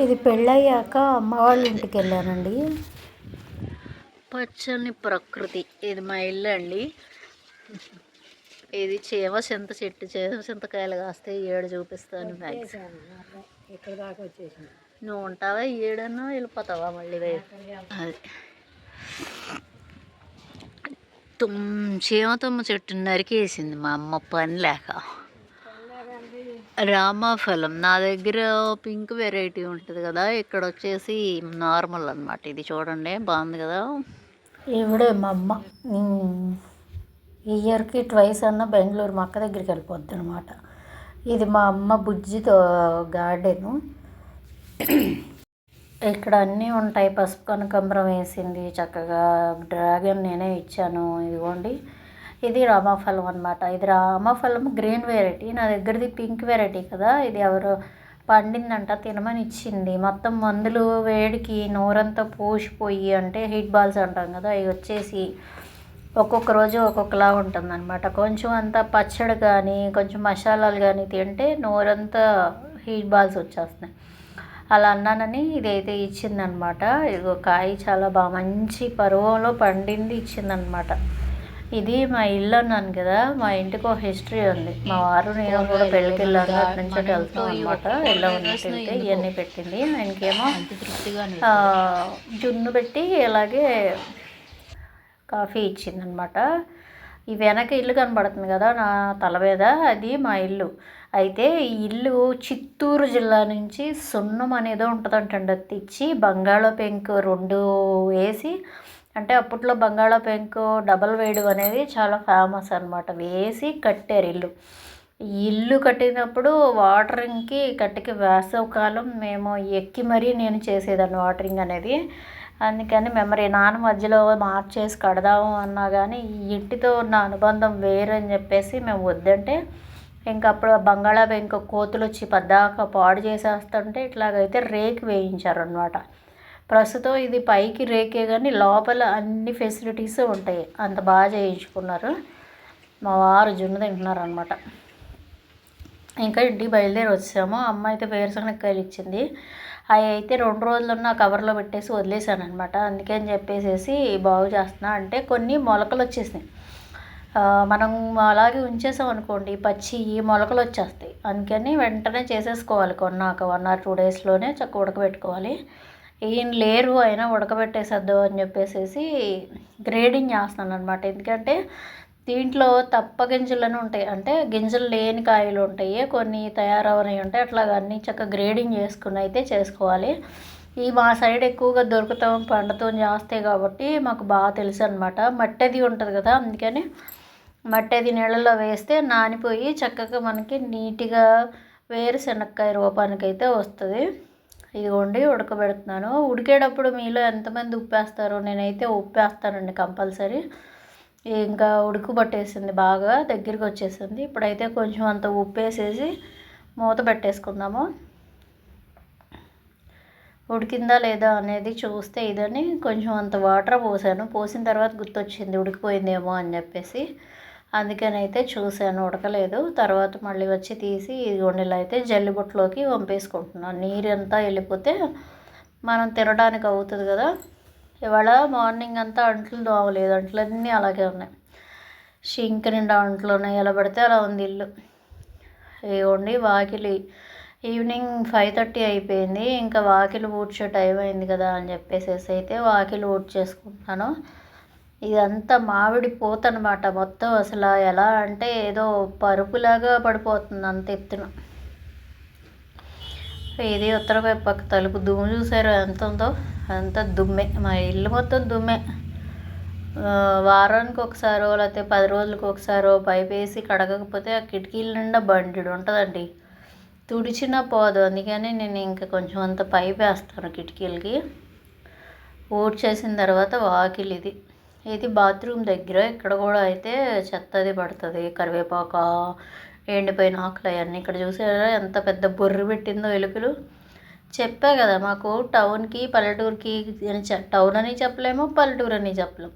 ఇది పెళ్ళయ్యాక అమ్మ వాళ్ళ ఇంటికి వెళ్ళానండి. పచ్చని ప్రకృతి. ఇది మా ఇల్లు అండి. ఇది చేమ చింత చెట్టు చేమ చింతకాయలు కాస్తే ఏడు చూపిస్తాను ఇక్కడ దాకా నువ్వు ఉంటావా ఏడన్నా వెళ్ళిపోతావా మళ్ళీ అది. తుమ్ చీమతుమ్మ చెట్టు నరికేసింది మా అమ్మ పని లేక. రామాఫలం. నా దగ్గర పింక్ వెరైటీ ఉంటుంది కదా ఇక్కడ వచ్చేసి నార్మల్ అన్నమాట. ఇది చూడండి బాగుంది కదా? ఇవిడే మా అమ్మ. ఇయర్కి ట్వైస్ అన్న బెంగళూరు మా అక్క దగ్గరికి వెళ్ళిపోద్ది అనమాట ఇది మా అమ్మ బుజ్జితో గార్డెను. ఇక్కడ అన్నీ ఉంటాయి. పసుపు కనకాంబరం వేసింది చక్కగా డ్రాగన్ నేనే ఇచ్చాను. ఇదిగోండి. ఇది రామాఫలం అనమాట ఇది రామాఫలం గ్రీన్ వెరైటీ. నా దగ్గరది పింక్ వెరైటీ కదా. ఇది ఎవరు పండిందంట తినమని ఇచ్చింది. మొత్తం మందులు వేడికి నోరంతా పోసిపోయి అంటే హీట్ బాల్స్ అంటాం కదా అవి వచ్చేసి ఒక్కొక్క రోజు ఒక్కొక్కలా ఉంటుందన్నమాట. కొంచెం అంతా పచ్చడి కానీ కొంచెం మసాలాలు కానీ తింటే నోరంతా హీట్ బాల్స్ వచ్చేస్తున్నాయి. అలా అన్నానని ఇదైతే ఇచ్చిందనమాట ఇదిగో కాయ చాలా బాగా మంచి పరువంలో పండింది ఇచ్చిందనమాట ఇది మా ఇల్లు అన్నాను కదా మా ఇంటికి ఒక హిస్టరీ ఉంది. మా వారు నేను కూడా పెళ్ళికి వెళ్ళాను అటు నుంచి వెళ్తాం అనమాట ఎలా ఉన్నట్టు ఇవన్నీ పెట్టింది. ఆయనకేమో జున్ను పెట్టి అలాగే కాఫీ ఇచ్చిందనమాట ఈ వెనక ఇల్లు కనబడుతుంది కదా నా తల మీద అది మా ఇల్లు. అయితే ఈ ఇల్లు చిత్తూరు జిల్లా నుంచి సున్నం అనేదో ఉంటుందంటండి తెచ్చి బంగాళా పెంకు రెండు వేసి అంటే అప్పట్లో బంగాళా పెంకు డబల్ వేయడం అనేది చాలా ఫేమస్ అనమాట వేసి కట్టారు ఇల్లు. ఇల్లు కట్టినప్పుడు వాటరింగ్కి కట్టికి వేసవకాలం మేము ఎక్కి మరీ నేను చేసేదాన్ని వాటరింగ్ అనేది. అందుకని మెమరీ నాన్న మధ్యలో మార్చేసి కడదాము అన్నా కానీ ఈ ఇంటితో ఉన్న అనుబంధం వేరని చెప్పేసి మేము వద్దంటే ఇంకా అప్పుడు బంగాళా కోతులు వచ్చి పద్దాక పాడు చేసేస్తుంటే ఇట్లాగైతే రేకు వేయించారనమాట ప్రస్తుతం ఇది పైకి రేకే కానీ లోపల అన్ని ఫెసిలిటీస్ ఉంటాయి. అంత బాగా చేయించుకున్నారు. మా వారు జున్ను తింటున్నారు అనమాట ఇంకా ఇంటికి బయలుదేరి వచ్చాము అమ్మ అయితే వేరుశనగకాయలు ఇచ్చింది. అవి అయితే రెండు రోజులు నా కవర్లో పెట్టేసి వదిలేసాను అనమాట అందుకని చెప్పేసి బాగు చేస్తున్నా. అంటే కొన్ని మొలకలు వచ్చేసినాయి. మనం అలాగే ఉంచేసాం అనుకోండి పచ్చి మొలకలు వచ్చేస్తాయి. అందుకని వెంటనే చేసేసుకోవాలి. కొన్నాక వన్ ఆర్ టూ డేస్లోనే చక్కగా ఉడకబెట్టుకోవాలి. ఈయన లేరు అయినా ఉడకబెట్టేసద్దు అని చెప్పేసి గ్రేడింగ్ చేస్తాను అనమాట ఎందుకంటే దీంట్లో తప్ప గింజలను ఉంటాయి. అంటే గింజలు లేని కాయలు ఉంటాయి కొన్ని తయారవనవి ఉంటాయి. అట్లా అన్ని చక్కగా గ్రేడింగ్ చేసుకుని అయితే చేసుకోవాలి. ఈ మా సైడ్ ఎక్కువగా దొరుకుతాం పండుతో చేస్తాయి కాబట్టి మాకు బాగా తెలుసు అనమాట మట్టది ఉంటుంది కదా అందుకని మట్టది నీళ్ళలో వేస్తే నానిపోయి చక్కగా మనకి నీట్గా వేరుశనక్కాయ రూపానికి అయితే వస్తుంది. ఇదిగోండి ఉడకబెడుతున్నాను. ఉడికేటప్పుడు మీలో ఎంతమంది ఉప్పేస్తారో నేనైతే ఉప్పేస్తానండి కంపల్సరీ. ఇంకా ఉడుకు పట్టేసింది బాగా దగ్గరికి వచ్చేసింది. ఇప్పుడైతే కొంచెం అంత ఉప్పు వేసేసి మూత పెట్టేసుకుందాము. ఉడికిందా లేదా అనేది చూస్తే ఇదని కొంచెం అంత వాటర్ పోసాను. పోసిన తర్వాత గుర్తొచ్చింది ఉడికిపోయిందేమో అని చెప్పేసి. అందుకని అయితే చూశాను ఉడకలేదు. తర్వాత మళ్ళీ వచ్చి తీసి ఇదిగోండి ఇలా అయితే జల్లిబుట్టలోకి వంపేసుకుంటున్నాను. నీరంతా వెళ్ళిపోతే మనం తినడానికి అవుతుంది కదా. ఇవాళ మార్నింగ్ అంతా అంట్లు దోమలేదు అంట్లన్నీ అలాగే ఉన్నాయి. షింక్ నిండా అంట్లు ఉన్నాయి. ఎలా పడితే అలా ఉంది ఇల్లు. ఇవ్వండి వాకిలి. ఈవినింగ్ ఫైవ్ థర్టీ అయిపోయింది. ఇంకా వాకిలి ఊడ్చే టైం అయింది కదా అని చెప్పేసి అయితే వాకిలి ఊడ్చేసుకుంటున్నాను. ఇదంతా మామిడి పూత అనమాట మొత్తం అసలు ఎలా అంటే ఏదో పరుపులాగా పడిపోతుంది అంత ఎత్తున. ఇది ఉత్తర పక్క తలుపు దుమ్ము చూసారు ఎంత ఉందో? అంత దుమ్మే. మా ఇల్లు మొత్తం దుమ్మే. వారానికి ఒకసారో లేకపోతే పది రోజులకు ఒకసారో పైపు వేసి కడగకపోతే ఆ కిటికీల నిండా బండిడు ఉంటుందండి. తుడిచినా పోదు. అందుకని నేను ఇంకా కొంచెం అంత పైపు వేస్తాను కిటికీలకి. ఊడ్చేసిన తర్వాత వాకిలి ఇది ఇది బాత్రూమ్ దగ్గర ఇక్కడ కూడా అయితే చెత్తది పడుతుంది కరివేపాక ఎండిపోయిన ఆకులు అవన్నీ. ఇక్కడ చూసారా ఎంత పెద్ద బొర్రు పెట్టిందో ఎలుకలు. చెప్పా కదా మాకు టౌన్కి పల్లెటూరుకి చె- టౌన్ అని చెప్పలేము పల్లెటూరు అని చెప్పలేము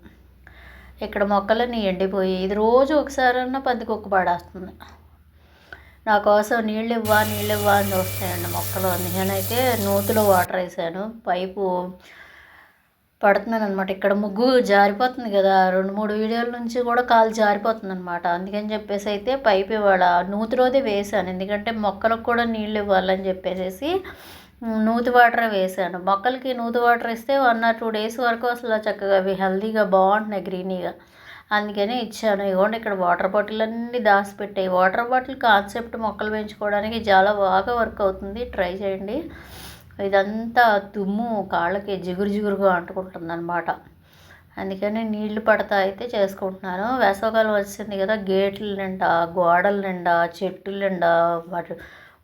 ఇక్కడ మొక్కలన్నీ ఎండిపోయి ఇది రోజు ఒకసారన్నా పందికొక్కు పడేస్తుంది. నా కోసం నీళ్ళు ఇవ్వా నీళ్ళు ఇవ్వా అని చూస్తాయండి మొక్కలు. నేనైతే నూతులో వాటర్ వేసాను. పైపు పడుతున్నాను అనమాట ఇక్కడ ముగ్గు జారిపోతుంది కదా. రెండు మూడు వీడియోల నుంచి కూడా కాలు జారిపోతుంది అనమాట అందుకని చెప్పేసి అయితే పైప్ ఇవాళ నూతిలోదే వేసాను ఎందుకంటే మొక్కలకు కూడా నీళ్ళు ఇవ్వాలని చెప్పేసి నూతి వాటర్ వేసాను మొక్కలకి నూతి వాటర్ ఇస్తే వన్ ఆర్ టూ డేస్ వరకు అసలు చక్కగా అవి హెల్తీగా బాగుంటున్నాయి గ్రీనీగా. అందుకని ఇచ్చాను. ఇవ్వండి ఇక్కడ వాటర్ బాటిల్ అన్నీ దాచిపెట్టాయి. వాటర్ బాటిల్ కాన్సెప్ట్ మొక్కలు పెంచుకోవడానికి చాలా బాగా వర్క్ అవుతుంది. ట్రై చేయండి. ఇదంతా దుమ్ము కాళ్ళకి జిగురు జిగురుగా అంటుకుంటుంది అనమాట అందుకని నీళ్ళు పడతా అయితే చేసుకుంటున్నాను. వేసవకాలం వచ్చింది కదా గేట్ల నిండా గోడల నిండా చెట్టుల నిండా వాటి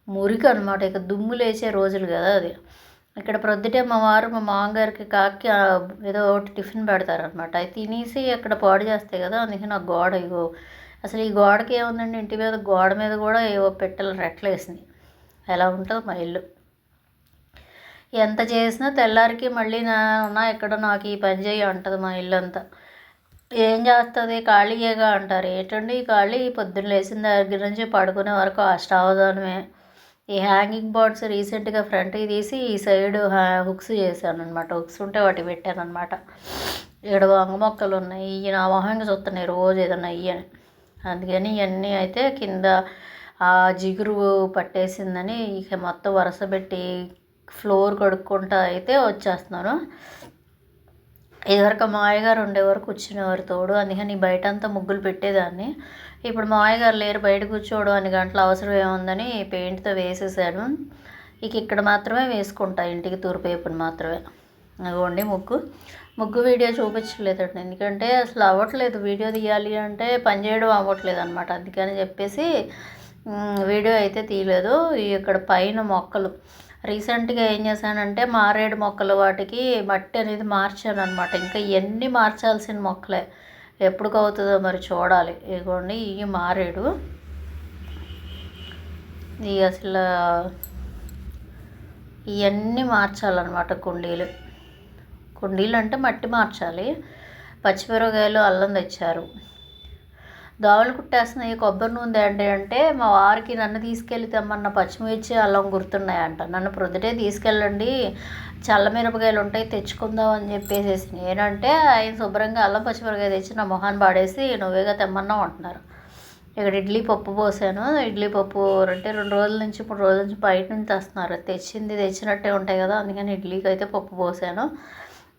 మురికి అనమాట ఇక దుమ్ము లేచే రోజులు కదా అది. ఇక్కడ ప్రొద్దుటే మా వారు మా మామగారికి కాకి ఏదో ఒకటి టిఫిన్ పెడతారనమాట అవి తినేసి అక్కడ పాడు చేస్తాయి కదా అందుకే నాకు గోడ ఇగో. అసలు ఈ గోడకి ఏముందండి? ఇంటి మీద గోడ మీద కూడా ఏవో పెట్టెలు రెట్లేసింది ఎలా ఉంటుందో మా ఇల్లు. ఎంత చేసినా తెల్లారికి మళ్ళీ నా నా ఎక్కడ నాకు ఈ పని చేయి అంటుంది మా ఇల్లు అంతా ఏం చేస్తుంది? ఖాళీయేగా అంటారు. ఏంటండి ఈ ఖాళీ? పొద్దున్న లేచిన దగ్గర నుంచి పడుకునే వరకు అష్టావధానమే. ఈ హ్యాంగింగ్ బోర్డ్స్ రీసెంట్గా ఫ్రంట్కి తీసి ఈ సైడ్ హుక్స్ చేశాను అనమాట హుక్స్ ఉంటే వాటి పెట్టాను అనమాట ఇక్కడ వంగ మొక్కలు ఉన్నాయి. ఇవి నా మొహంగా చూస్తున్నాయి రోజు ఏదన్నా ఇయ్యని. అందుకని ఇవన్నీ అయితే కింద ఆ జిగురు పట్టేసిందని ఇక మొత్తం వరుస పెట్టి ఫ్లోర్ కడుక్కుంటా అయితే వచ్చేస్తున్నాను. ఇదివరకు మా మాయగారు ఉండేవారు కూర్చునేవారు తోడు. అందుకని బయట అంతా ముగ్గులు పెట్టేదాన్ని. ఇప్పుడు మాయగారు లేరు బయట కూర్చోవడం అని గంటల అవసరం ఏముందని పెయింట్తో వేసేసాను. ఇక ఇక్కడ మాత్రమే వేసుకుంటా ఇంటికి తూర్పు మాత్రమే. అదిగోండి ముగ్గు. ముగ్గు వీడియో చూపించలేదండి ఎందుకంటే అసలు అవ్వట్లేదు. వీడియో తీయాలి అంటే పని చేయడం అవ్వట్లేదు అనమాట అందుకని చెప్పేసి వీడియో అయితే తీయలేదు. ఇక్కడ పైన మొక్కలు. రీసెంట్గా ఏం చేశానంటే మారేడు మొక్కలు వాటికి మట్టి అనేది మార్చాను అనమాట ఇంకా ఎన్ని మార్చాల్సిన మొక్కలే ఎప్పుడు అవుతుందో మరి చూడాలి. ఇదిగోండి ఇవి మారేడు. ఇది అసలు ఇవన్నీ మార్చాలన్నమాట కుండీలు. కుండీలు అంటే మట్టి మార్చాలి. పచ్చిమిరపకాయలు అల్లం తెచ్చారు. దోవలు కుట్టేస్తున్నాయి కొబ్బరి నూనె తేండి అంటే మా వారికి నన్ను తీసుకెళ్ళి తెమ్మన్న పచ్చిమిర్చి అల్లం గుర్తున్నాయంట. నన్ను ప్రొద్దుటే తీసుకెళ్ళండి చల్ల మిరపకాయలు ఉంటాయి తెచ్చుకుందాం అని చెప్పేసేసి నేనంటే ఆయన శుభ్రంగా అల్లం పచ్చిమిరపకాయ తెచ్చి నా మొహాన్ని పాడేసి నువ్వేగా తెమ్మన్నావు అంటున్నారు. ఇక్కడ ఇడ్లీ పప్పు పోసాను. ఇడ్లీ పప్పు అంటే రెండు రోజుల నుంచి మూడు రోజుల నుంచి బయట నుంచి తెస్తున్నారు. తెచ్చింది తెచ్చినట్టే ఉంటాయి కదా అందుకని ఇడ్లీకి అయితే పప్పు పోసాను.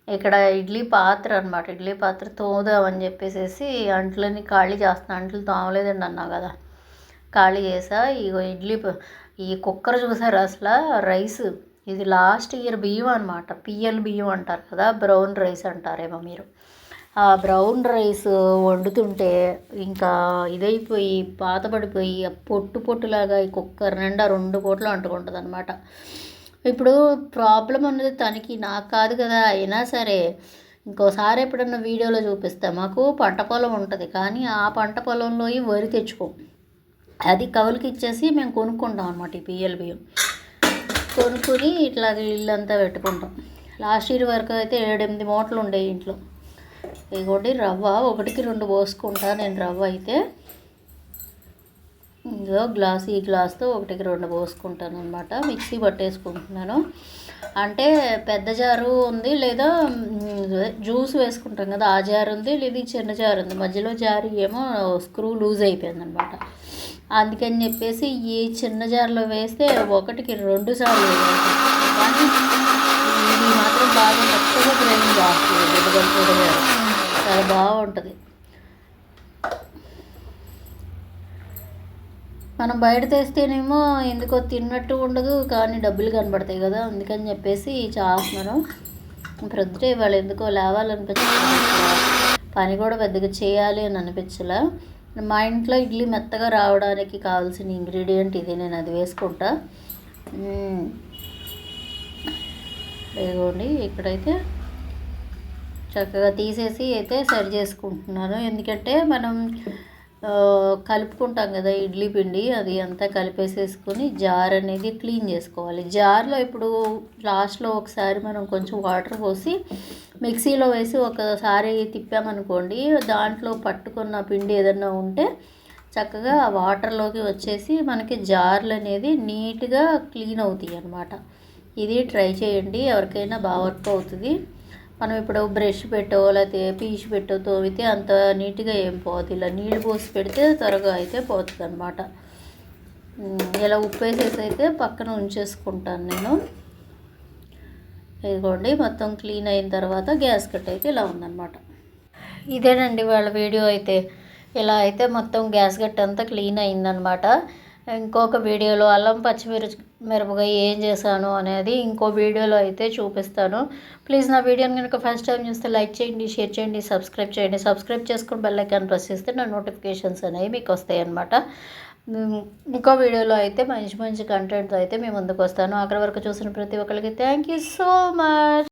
ఇక్కడ ఇడ్లీ పాత్ర అనమాట ఇడ్లీ పాత్ర తోదామని చెప్పేసేసి అంట్లని ఖాళీ చేస్తున్నా. అంట్లు తోమలేదండి అన్నా కదా. ఖాళీ చేసా. ఇగో ఇడ్లీ ఈ కుక్కర్ చూసారు అసలు? రైస్. ఇది లాస్ట్ ఇయర్ బియ్యం అనమాట పిఎల్ బియ్యం అంటారు కదా. బ్రౌన్ రైస్ అంటారేమో మీరు. ఆ బ్రౌన్ రైస్ వండుతుంటే ఇంకా ఇదైపోయి పాతపడిపోయి ఆ పొట్టు పొట్టులాగా ఈ కుక్కర్ నిండా రెండు పూటలు అంటుకుంటుంది అనమాట ఇప్పుడు ప్రాబ్లం అన్నది తనకి నాకు కాదు కదా. అయినా సరే ఇంకోసారి ఎప్పుడన్నా వీడియోలో చూపిస్తా మాకు పంట పొలం ఉంటుంది. కానీ ఆ పంట పొలంలో వరి తెచ్చుకోం. అది కవులకి ఇచ్చేసి మేము కొనుక్కుంటాం అనమాట ఈ పిఎల్ బియ్యం. కొనుక్కుని ఇట్లా ఇల్లంతా పెట్టుకుంటాం. లాస్ట్ ఇయర్ వరకు అయితే ఏడెనిమిది మూటలు ఉండేవి ఇంట్లో. ఇదిగోండి రవ్వ ఒకటికి రెండు పోసుకుంటా. నేను రవ్వ అయితే ఇదో గ్లాస్ ఈ గ్లాస్తో ఒకటికి రెండు పోసుకుంటాను అనమాట మిక్సీ పట్టేసుకుంటున్నాను. అంటే పెద్ద జారు ఉంది లేదా జ్యూస్ వేసుకుంటాం కదా ఆ జారు ఉంది లేదా చిన్న జారు ఉంది. మధ్యలో జారు ఏమో స్క్రూ లూజ్ అయిపోయింది అనమాట అందుకని చెప్పేసి ఈ చిన్న జార్లో వేస్తే ఒకటికి రెండు సార్లు కానీ ఇది మాత్రం బాగా చక్కగా గ్రైండ్ చేస్తుంది. చాలా బాగుంటుంది. మనం బయట తెస్తేనేమో ఎందుకో తిన్నట్టు ఉండదు కానీ డబ్బులు కనబడతాయి కదా అందుకని చెప్పేసి చేస్తున్నాను ప్రొద్దుటే ఇవాళ ఎందుకో లేవాలనిపించలేదు పని కూడా పెద్దగా చేయాలి అని అనిపించలే. మా ఇంట్లో ఇడ్లీ మెత్తగా రావడానికి కావాల్సిన ఇంగ్రీడియంట్ ఇది నేను అది వేసుకుంటా. ఇదిగోండి ఇక్కడైతే చక్కగా తీసేసి అయితే సరి చేసుకుంటున్నాను. ఎందుకంటే మనం కలుపుకుంటాం కదా ఇడ్లీ పిండి అది అంతా కలిపేసేసుకొని జార్ అనేది క్లీన్ చేసుకోవాలి. జార్లో ఇప్పుడు లాస్ట్లో ఒకసారి మనం కొంచెం వాటర్ పోసి మిక్సీలో వేసి ఒకసారి తిప్పామనుకోండి దాంట్లో పట్టుకున్న పిండి ఏదన్నా ఉంటే చక్కగా ఆ వాటర్లోకి వచ్చేసి మనకి జార్లు అనేది నీట్గా క్లీన్ అవుతాయి అన్నమాట ఇది ట్రై చేయండి ఎవరికైనా బాగా వర్క్ అవుతుంది. మనం ఇప్పుడు బ్రష్ పెట్టో లేకపోతే పీచు పెట్టో తోవితే అంత నీట్గా ఏం పోదు. ఇలా నీళ్ళు పోసి పెడితే త్వరగా అయితే పోతుంది అనమాట ఇలా ఉప్పు వేసేసి అయితే పక్కన ఉంచేసుకుంటాను నేను. ఇదిగోండి మొత్తం క్లీన్ అయిన తర్వాత గ్యాస్ కట్ అయితే ఇలా ఉందన్నమాట. ఇదేనండి వాళ్ళ వీడియో అయితే. ఇలా అయితే మొత్తం గ్యాస్ గట్ అంతా క్లీన్ అయిందనమాట ఇంకొక వీడియోలో అల్లం పచ్చిమిర్చి మిరపకాయ ఏం చేశాను అనేది ఇంకో వీడియోలో అయితే చూపిస్తాను. ప్లీజ్ నా వీడియోని కనుక ఫస్ట్ టైం చూస్తే లైక్ చేయండి షేర్ చేయండి సబ్స్క్రైబ్ చేయండి. సబ్స్క్రైబ్ చేసుకుని బెల్ ఐకాన్ ప్రెస్ చేస్తే నా నోటిఫికేషన్స్ అనేవి మీకు వస్తాయి అన్నమాట ఇంకో వీడియోలో అయితే మంచి మంచి కంటెంట్తో అయితే మేము ముందుకు వస్తాను. అక్కడి వరకు చూసిన ప్రతి ఒక్కరికి థ్యాంక్ యూ సో మచ్